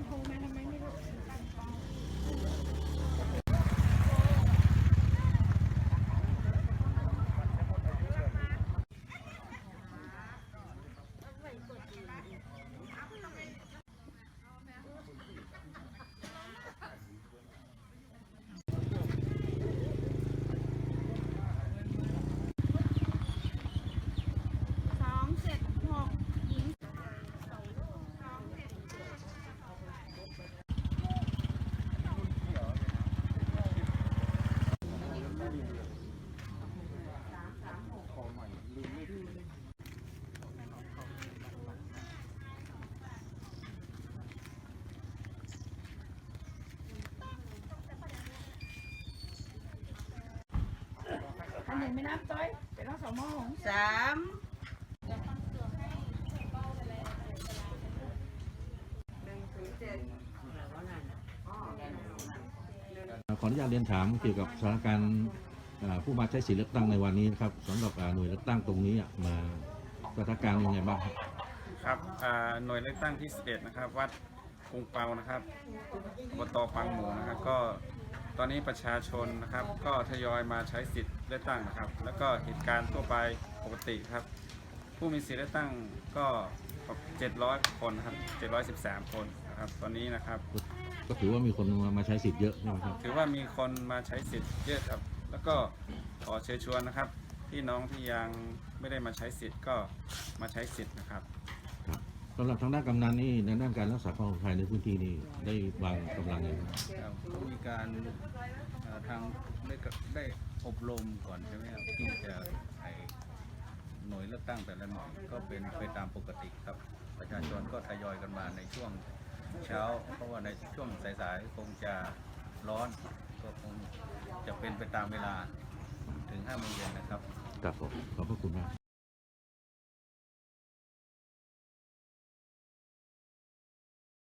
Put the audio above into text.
มันโทรมาทำไมไม่รู้ สองเจ็ดหกหญิง อันหนึ่งไม่นับต้อยเป็นต้องสองโมงสามขออนุญาตเรียนถามเกี่ยวกับสถานการณ์อ่าผู้มาใช้สิทธิเลือกตั้งในวันนี้นะครับสำหรับอ่าหน่วยเลือกตั้งตรงนี้อะมาสถานการณ์เป็นยังไงบ้างครับครับอ่าหน่วยเลือกตั้งที่ 11 นะครับ วัดกรุงเปานะครับอบตปังหมูนะครับก็ ตอนนี้ประชาชนนะครับก็ทยอยมาใช้สิทธิ์เลือกตั้งนะครับ แล้วก็เหตุการณ์ทั่วไปปกติครับ ผู้มีสิทธิ์เลือกตั้งก็ 700 คนนะครับ713 คนนะครับ ตอนนี้นะครับ ก็ถือว่ามีคนมามาใช้สิทธิ์เยอะใช่ไหมครับ ถือว่ามีคนมาใช้สิทธิ์เยอะครับ แล้วก็ขอเชิญชวนนะครับพี่น้องที่ยังไม่ได้มาใช้สิทธิ์ก็มาใช้สิทธิ์นะครับครับ สำหรับทางด้านกำนันนี่ในด้านการรักษาความปลอดภัยในพื้นที่นี่ได้วางกำลังยังไงบ้างครับก็มีการเอ่อทางได้กได้อบรมก่อนใช่ไหมครับที่จะไอหน่วยเลือกตั้งแต่ละหน่วยก็เป็นไปตามปกติครับ ประชาชนก็ทยอยกันมาในช่วงเช้า เพราะว่าในช่วงสายๆคงจะร้อนก็คงจะเป็นไปตามเวลาถึง5โมงเย็นนะครับ ครับผมขอบพระคุณมาก